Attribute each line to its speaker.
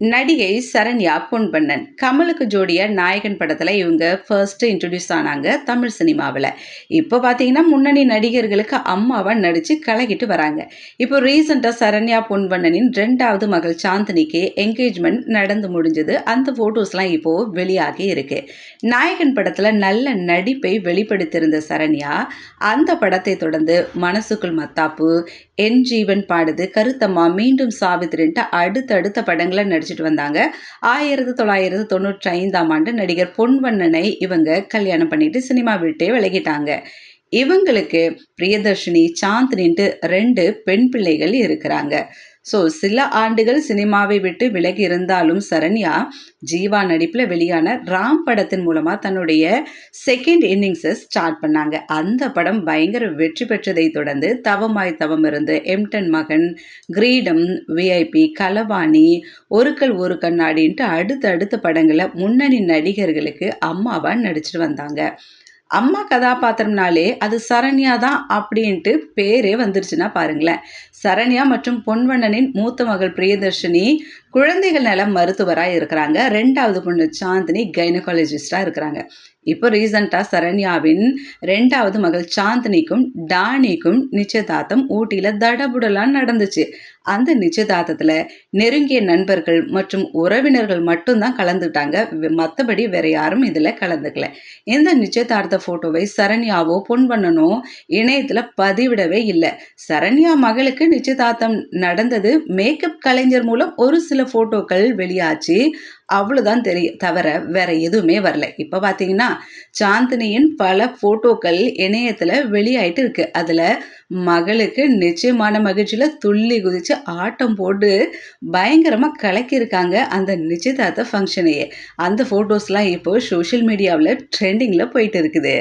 Speaker 1: நடிகை சரண்யா பொன்பண்ணன். கமலுக்கு ஜோடியா நாயகன் படத்தில் இவங்க ஃபர்ஸ்ட் இன்ட்ரடியூஸ் ஆனாங்க தமிழ் சினிமாவில். இப்போ பார்த்தீங்கன்னா முன்னணி நடிகர்களுக்கு அம்மாவை நடித்து கலகிட்டு வராங்க. இப்போ ரீசெண்டாக சரண்யா பொன்பண்ணனின் ரெண்டாவது மகள் சாந்தினிக்கு என்கேஜ்மெண்ட் நடந்து முடிஞ்சது. அந்த ஃபோட்டோஸ்லாம் இப்போது வெளியாகி இருக்கு. நாயகன் படத்தில் நல்ல நடிப்பை வெளிப்படுத்தியிருந்த சரண்யா அந்த படத்தை தொடர்ந்து மனசுக்குள் மத்தாப்பு என் ஜீவன் பாடுது கருத்தம்மா மீண்டும் சாவித்திரின்ட்டு அடுத்தடுத்த படங்களை நடிச்சிட்டு வந்தாங்க. ஆயிரத்தி தொள்ளாயிரத்தி தொண்ணூற்றி ஐந்தாம் ஆண்டு நடிகர் பொன்வண்ணனை இவங்க கல்யாணம் பண்ணிட்டு சினிமா விட்டே விலகிட்டாங்க. இவங்களுக்கு பிரியதர்ஷினி சாந்தினின்ட்டு ரெண்டு பெண் பிள்ளைகள் இருக்கிறாங்க. ஸோ சில ஆண்டுகள் சினிமாவை விட்டு விலகி இருந்தாலும் சரண்யா ஜீவா நடிப்பில் வெளியான ராம் படத்தின் மூலமாக தன்னுடைய செகண்ட் இன்னிங்ஸை ஸ்டார்ட் பண்ணாங்க. அந்த படம் பயங்கர வெற்றி பெற்றதை தொடர்ந்து தவமாய் தவம் இருந்து எம்டன் மகன் கிரீடம் விஐபி கலவாணி ஒருக்கல் ஒரு கண்ணாடின்ட்டு அடுத்த அடுத்த படங்களை முன்னணி நடிகர்களுக்கு அம்மாவாக நடிச்சிட்டு வந்தாங்க. அம்மா கதாபாத்திரம்னாலே அது சரண்யா தான் அப்படின்ட்டு பேரே வந்துருச்சுன்னா பாருங்களேன். சரண்யா மற்றும் பொன்வண்ணனின் மூத்த மகள் பிரியதர்ஷினி குழந்தைகள் நல மருத்துவராக இருக்கிறாங்க. ரெண்டாவது பொண்ணு சாந்தினி கைனகாலஜிஸ்டாக இருக்கிறாங்க. இப்போ ரீசண்டாக சரண்யாவின் ரெண்டாவது மகள் சாந்தினிக்கும் டானிக்கும் நிச்சயதார்த்தம் ஊட்டியில் தடபுடலாம் நடந்துச்சு. அந்த நிச்சயதார்த்தத்தில் நெருங்கிய நண்பர்கள் மற்றும் உறவினர்கள் மட்டும்தான் கலந்துட்டாங்க மற்றபடி வேற யாரும் இதில் கலந்துக்கல. இந்த நிச்சயதார்த்த ஃபோட்டோவை சரண்யாவோ பொன்வண்ணனோ இணையத்தில் பதிவிடவே இல்லை. சரண்யா மகளுக்கு நிச்சயதார்த்தம் நடந்தது. மேக்கப் கலைஞர் மூலம் ஒரு சில ஃபோட்டோக்கள் வெளியாச்சு. அவ்வளோதான் தெரியும் தவிர வேற எதுவுமே வரல. இப்போ பார்த்தீங்கன்னா சாந்தினியின் பல ஃபோட்டோக்கள் இணையத்தில் வெளியாயிட்டு இருக்கு. அதில் மகளுக்கு நிச்சயமான மகிழ்ச்சியில் துள்ளி குதித்து ஆட்டம் போட்டு பயங்கரமாக கலக்கியிருக்காங்க அந்த நிச்சயதார்த்த ஃபங்க்ஷனையே அந்த ஃபோட்டோஸ்லாம் இப்போ சோஷியல் மீடியாவில் ட்ரெண்டிங்கில் போயிட்டு இருக்குது.